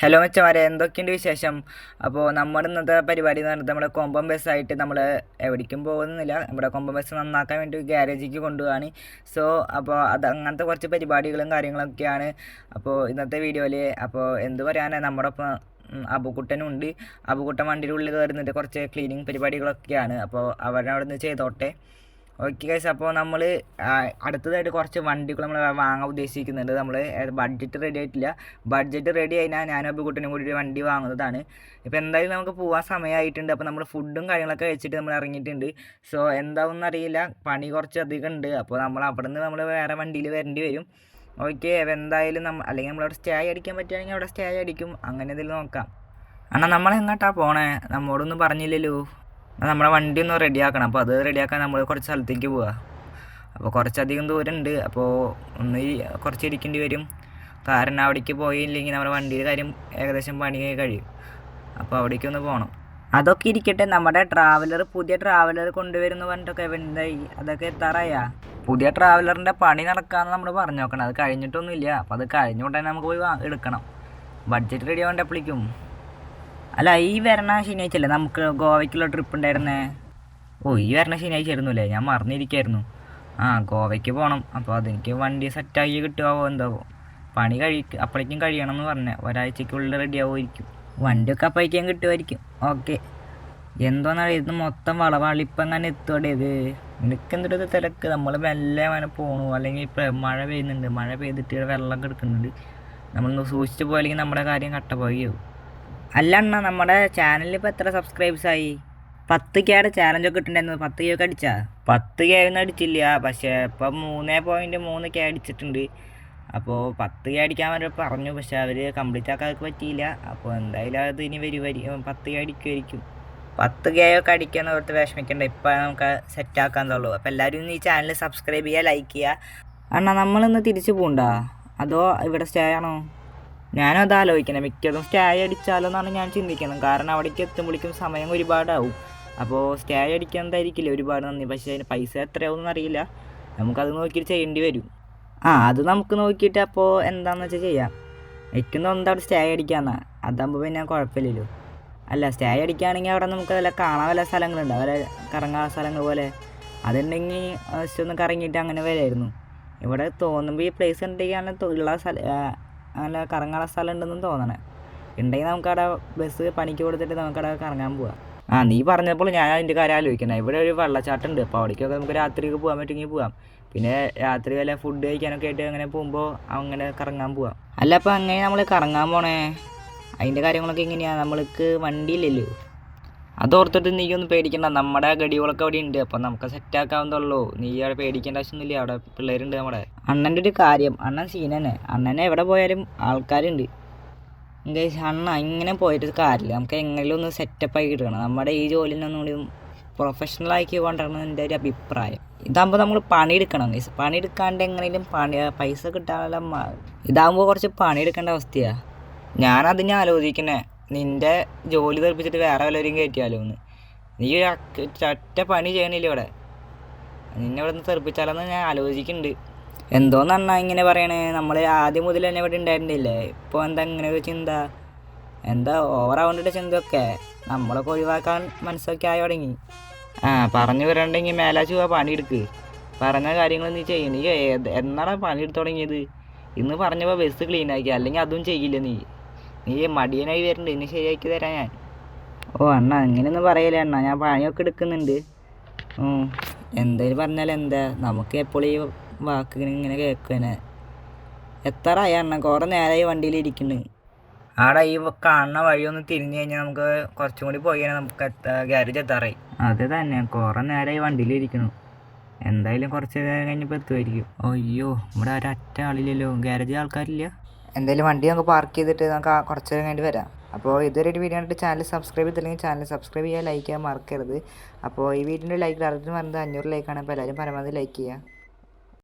Hello മെച്ചമാരെ എന്തൊക്കെയുണ്ട് വിശേഷം? അപ്പോൾ നമ്മുടെ ഇന്നത്തെ പരിപാടി എന്ന് പറഞ്ഞാൽ നമ്മുടെ കൊമ്പം ബസ്സായിട്ട് നമ്മൾ എവിടേക്കും പോകുന്നില്ല. നമ്മുടെ കൊമ്പം ബസ് നന്നാക്കാൻ വേണ്ടി ഗ്യാരേജിക്ക് കൊണ്ടുപോവാണ്. സോ അപ്പോൾ അത് അങ്ങനത്തെ കുറച്ച് പരിപാടികളും കാര്യങ്ങളൊക്കെയാണ് അപ്പോൾ ഇന്നത്തെ വീഡിയോയിൽ അപ്പോൾ എന്ത് പറയാനാണ് നമ്മുടെ ഒപ്പം അബുക്കുട്ടനുണ്ട് അബുക്കുട്ടൻ വണ്ടിയുടെ ഉള്ളിൽ കയറുന്നിട്ട് കുറച്ച് ക്ലീനിങ് പരിപാടികളൊക്കെയാണ്. അപ്പോൾ അവരവിടെ നിന്ന് ചെയ്തോട്ടെ. ഓക്കെ ഗൈസ് അപ്പോൾ നമ്മൾ അടുത്തതായിട്ട് കുറച്ച് വണ്ടികൾ നമ്മൾ വാങ്ങാൻ ഉദ്ദേശിക്കുന്നുണ്ട്. നമ്മൾ ബഡ്ജറ്റ് റെഡി ആയിട്ടില്ല. ബഡ്ജറ്റ് റെഡി ആയിനാൽ ഞാനും അബിക്കുട്ടനും കൂടി വണ്ടി വാങ്ങുന്നതാണ്. ഇപ്പോൾ എന്തായാലും നമുക്ക് പോകാൻ സമയമായിട്ടുണ്ട് അപ്പോൾ നമ്മൾ ഫുഡും കാര്യങ്ങളൊക്കെ കഴിച്ചിട്ട് നമ്മൾ ഇറങ്ങിയിട്ടുണ്ട്. സോ എന്താവും അറിയില്ല. പണി കുറച്ച് അധികം ഉണ്ട്. അപ്പോൾ നമ്മൾ അവിടെ നിന്ന് നമ്മൾ വേറെ വണ്ടിയിൽ വരേണ്ടി വരും. ഓക്കെ എന്തായാലും നമ്മൾ അല്ലെങ്കിൽ നമ്മളവിടെ സ്റ്റേ അടിക്കാൻ പറ്റുകയാണെങ്കിൽ അവിടെ സ്റ്റേ അടിക്കും. അങ്ങനെ എന്തെങ്കിലും നോക്കാം. അണ്ണാ നമ്മൾ എങ്ങോട്ടാ പോണേ? നമ്മോടൊന്നും പറഞ്ഞില്ലല്ലോ. നമ്മുടെ വണ്ടി ഒന്ന് റെഡിയാക്കണം അപ്പോൾ അത് റെഡിയാക്കാൻ നമ്മൾ കുറച്ച് സ്ഥലത്തേക്ക് പോവുക അപ്പോൾ കുറച്ചധികം ദൂരം ഉണ്ട് അപ്പോൾ ഒന്ന് കുറച്ച് ഇരിക്കേണ്ടി വരും. കാരണം അവിടേക്ക് പോയില്ലെങ്കിൽ നമ്മുടെ വണ്ടിയുടെ കാര്യം ഏകദേശം പണി കഴിയും. അപ്പോൾ അവിടേക്ക് ഒന്ന് പോകണം അതൊക്കെ ഇരിക്കട്ടെ. നമ്മുടെ ട്രാവലർ പുതിയ ട്രാവലർ കൊണ്ടുവരുന്നു പറഞ്ഞിട്ടൊക്കെ എന്തായി? അതൊക്കെ എത്താറായാ? പുതിയ ട്രാവലറിന്റെ പണി നടക്കാമെന്ന് നമ്മൾ പറഞ്ഞു നോക്കണം അത് കഴിഞ്ഞിട്ടൊന്നുമില്ല. അപ്പോൾ അത് കഴിഞ്ഞ ഉടനെ നമുക്ക് പോയി എടുക്കണം. ബഡ്ജറ്റ് റെഡി ആവേണ്ട എപ്പോഴേക്കും അല്ല ഈ വരണ ശനിയാഴ്ച അല്ലേ നമുക്ക് ഗോവയ്ക്കുള്ള ട്രിപ്പ് ഉണ്ടായിരുന്നേ? ഓ ഈ വരണ ശനിയാഴ്ച ആയിരുന്നു അല്ലേ ഞാൻ മറന്നിരിക്കായിരുന്നു. ആ ഗോവയ്ക്ക് പോകണം അപ്പോൾ അതെനിക്ക് വണ്ടി സെറ്റാക്കി കിട്ടുമോ എന്താവോ പണി കഴി അപ്പോഴേക്കും കഴിയണം എന്ന് പറഞ്ഞേ. ഒരാഴ്ചക്കുള്ളിൽ റെഡി ആവുമായിരിക്കും. വണ്ടിയൊക്കെ അപ്പോഴേക്കും കിട്ടുമായിരിക്കും. ഓക്കെ. എന്തോന്നാണ് ഇത്? മൊത്തം വളവാളിപ്പം തന്നെ എത്തുവിടെ ഇത്. നിനക്ക് എന്തൊരു ഇത് തിരക്ക്? നമ്മൾ മെല്ലെ അങ്ങനെ പോണു. അല്ലെങ്കിൽ ഇപ്പം മഴ പെയ്യുന്നുണ്ട്. മഴ പെയ്തിട്ട് വെള്ളം കിടക്കുന്നുണ്ട്. നമ്മളൊന്ന് സൂക്ഷിച്ച് പോയില്ലെങ്കിൽ നമ്മുടെ കാര്യം കട്ട പോവുകയാവും അല്ല അണ്ണ നമ്മുടെ ചാനലിൽ എത്ര സബ്സ്ക്രൈബ്സ് ആയി? പത്ത് കെയുടെ ചാലഞ്ചൊക്കെ ഇട്ടിട്ടുണ്ടായിരുന്നു. പത്ത് കെ ഒക്കെ അടിച്ചാ? പത്ത് കെ ഒന്നും അടിച്ചില്ല. പക്ഷേ ഇപ്പം മൂന്ന് പോയിന്റ് മൂന്ന് കെ അടിച്ചിട്ടുണ്ട്. അപ്പോൾ പത്ത് കെ അടിക്കാൻ വരെ പറഞ്ഞു. പക്ഷേ അവർ കംപ്ലീറ്റ് ആക്കാൻ പറ്റിയില്ല. അപ്പോൾ എന്തായാലും അത് ഇനി വരും പത്ത് കെ അടിക്കുമായിരിക്കും പത്ത് കെ ഒക്കെ അടിക്കാന്ന് ഓർത്ത് വിഷമിക്കണ്ട. ഇപ്പം നമുക്ക് സെറ്റ് ആക്കാന്നുള്ളൂ അപ്പോൾ എല്ലാവരും ഈ ചാനൽ സബ്സ്ക്രൈബ് ചെയ്യുക ലൈക്ക് ചെയ്യുക. അണ്ണാ നമ്മളിന്ന് തിരിച്ചു പോകണ്ടോ അതോ ഇവിടെ സ്റ്റേ ആണോ? ഞാനും അത് ആലോചിക്കണം. മിക്കതും സ്റ്റേ അടിച്ചാലോ എന്നാണ് ഞാൻ ചിന്തിക്കുന്നത്. കാരണം അവിടേക്ക് എത്തുമ്പോഴേക്കും സമയം ഒരുപാടാവും. അപ്പോൾ സ്റ്റേ അടിക്കുന്നതായിരിക്കില്ല ഒരുപാട് നന്ദി. പക്ഷേ അതിന് പൈസ എത്രയാവും അറിയില്ല. നമുക്കത് നോക്കിയിട്ട് ചെയ്യേണ്ടി വരും. ആ അത് നമുക്ക് നോക്കിയിട്ട് അപ്പോൾ എന്താണെന്ന് വെച്ചാൽ ചെയ്യാം. എനിക്കൊന്നും എന്താ അവിടെ സ്റ്റേ അടിക്കാന്നാ. അതാകുമ്പോൾ പിന്നെ കുഴപ്പമില്ലല്ലോ. അല്ല സ്റ്റേ അടിക്കുകയാണെങ്കിൽ അവിടെ നമുക്ക് വല്ല കാണാൻ വല്ല സ്ഥലങ്ങളുണ്ട്. വല്ല കറങ്ങാൻ സ്ഥലങ്ങൾ പോലെ. അതുണ്ടെങ്കിൽ ജസ്റ്റ് ഒന്ന് കറങ്ങിയിട്ട് അങ്ങനെ വരായിരുന്നു. ഇവിടെ തോന്നുമ്പോൾ ഈ പ്ലേസ് ഉണ്ടെങ്കിൽ ഉള്ള സ്ഥലം അങ്ങനെ കറങ്ങാനുള്ള സ്ഥലം ഉണ്ടെന്ന് തോന്നണേ. ഉണ്ടെങ്കിൽ നമുക്കവിടെ ബസ് പണിക്ക് കൊടുത്തിട്ട് നമുക്കവിടെ കറങ്ങാൻ പോവാം. ആ നീ പറഞ്ഞപ്പോൾ ഞാൻ അതിന്റെ കാര്യം ആലോചിക്കണേ. ഇവിടെ ഒരു വെള്ളച്ചാട്ടം ഉണ്ട് അപ്പോൾ അവിടേക്കൊക്കെ നമുക്ക് രാത്രിക്ക് പോകാൻ പറ്റുമെങ്കിൽ പോവാം. പിന്നെ രാത്രി വല്ല ഫുഡ് കഴിക്കാനൊക്കെ ആയിട്ട് അങ്ങനെ പോകുമ്പോൾ അങ്ങനെ കറങ്ങാൻ പോവാം. അല്ല അപ്പോൾ അങ്ങനെ നമ്മൾ കറങ്ങാൻ പോണേ? അതിന്റെ കാര്യങ്ങളൊക്കെ എങ്ങനെയാണ് നമ്മൾക്ക് വണ്ടിയില്ലല്ലോ. അതോർത്തിട്ട് നീ ഒന്നും പേടിക്കണ്ട. നമ്മുടെ ഗടികളൊക്കെ അവിടെ ഉണ്ട് അപ്പം നമുക്ക് സെറ്റ് ആക്കാവുന്നതുള്ളൂ നീ അവിടെ പേടിക്കേണ്ട ആവശ്യമൊന്നുമില്ല. അവിടെ പിള്ളേരുണ്ട് നമ്മുടെ. അണ്ണന്റെ ഒരു കാര്യം. അണ്ണൻ സീനന്നെ അണ്ണനെ എവിടെ പോയാലും ആൾക്കാരുണ്ട്. ഗൈസ് അണ്ണ ഇങ്ങനെ പോയിട്ട് കാര്യമില്ല. നമുക്ക് എങ്ങനെയും ഒന്ന് സെറ്റപ്പ് ആയി കിട്ടണം നമ്മുടെ ഈ ജോലിനൊന്നും കൂടി പ്രൊഫഷണൽ ആക്കി കൊണ്ടിരണം എന്റെ ഒരു അഭിപ്രായം. ഇതാകുമ്പോൾ നമ്മൾ പണിയെടുക്കണം ഗൈസ് പണിയെടുക്കാണ്ട് എങ്ങനെയും പണി പൈസ കിട്ടാനുള്ള ഇതാകുമ്പോൾ കുറച്ച് പണിയെടുക്കേണ്ട അവസ്ഥയാണ് ഞാനതിനെ ആലോചിക്കണേ നിന്റെ ജോലി തെറിപ്പിച്ചിട്ട് വേറെ വല്ലവരും കയറ്റിയാലോ എന്ന്. നീ ചറ്റ പണി ചെയ്യണില്ല ഇവിടെ? നിന്നെ ഇവിടെ നിന്ന് തെറിപ്പിച്ചാലോന്ന് ഞാൻ ആലോചിക്കുന്നുണ്ട്. എന്തോന്നണ്ണാ ഇങ്ങനെ പറയണേ? നമ്മൾ ആദ്യം മുതൽ തന്നെ ഇവിടെ ഉണ്ടായിരുന്നില്ലേ? ഇപ്പോൾ എന്താ ഇങ്ങനെ ഒരു ചിന്ത? എന്താ ഓവറാവേണ്ട ചിന്തയൊക്കെ. നമ്മളൊക്കെ ഒഴിവാക്കാൻ മനസ്സൊക്കെ ആയി തുടങ്ങി. ആ പറഞ്ഞു വരണ്ടെങ്കിൽ മേലാച്ച് പോവാ പണിയെടുക്ക്. പറഞ്ഞ കാര്യങ്ങൾ നീ ചെയ്യും. നീ എന്നാടാ പണിയെടുത്ത് തുടങ്ങിയത്? ഇന്ന് പറഞ്ഞപ്പോൾ ബസ് ക്ലീൻ ആക്കി. അല്ലെങ്കിൽ അതും ചെയ്യില്ല നീ. നീ മടിയനായി വരുന്നുണ്ട് ഇനി ശരിയാക്കി തരാം ഞാൻ. ഓ അണ്ണ അങ്ങനെയൊന്നും പറയില്ല അണ്ണ. ഞാൻ പണിയൊക്കെ എടുക്കുന്നുണ്ട്. എന്തായാലും പറഞ്ഞാൽ എന്താ നമുക്ക് എപ്പോഴും വാക്ക് ഇങ്ങനെ കേൾക്കുന്നെ. എത്രയായി അണ്ണ കുറേ നേരമായി വണ്ടിയിൽ ഇരിക്കുന്നു ആടെ ഈ കാണുന്ന വഴി ഒന്ന് തിരിഞ്ഞു കഴിഞ്ഞാൽ നമുക്ക് കുറച്ചും കൂടി പോയി കഴിഞ്ഞാൽ നമുക്ക് ഗ്യാരേജ് എത്താറായി. അത് തന്നെ. കുറേ നേരമായി വണ്ടിയിൽ ഇരിക്കുന്നു. എന്തായാലും കുറച്ച് നേരം കഴിഞ്ഞപ്പോൾ എത്തുമായിരിക്കും അയ്യോ ഇവിടെ ഒരൊറ്റ ആളില്ലല്ലോ. ഗ്യാരേജിൽ ആൾക്കാരില്ല. എന്തായാലും വണ്ടി നമുക്ക് പാർക്ക് ചെയ്തിട്ട് നമുക്ക് ആ കുറച്ച് നേരം കഴിഞ്ഞിട്ട് വരാം. അപ്പോൾ ഇതുവരെ ഒരു വീഡിയോ കണ്ടിട്ട് ചാനൽ സബ്സ്ക്രൈബ് ചെയ്തില്ലെങ്കിൽ ചാനൽ സബ്സ്ക്രൈബ് ചെയ്യുക ലൈക്ക് ചെയ്യാൻ മറക്കരുത്. അപ്പോൾ ഈ വീഡിയോ ലൈക്ക് അറിഞ്ഞു പറഞ്ഞത് അഞ്ഞൂറ് ലൈക്കാണ് അപ്പോൾ എല്ലാവരും പരമാവധി ലൈക്ക് ചെയ്യുക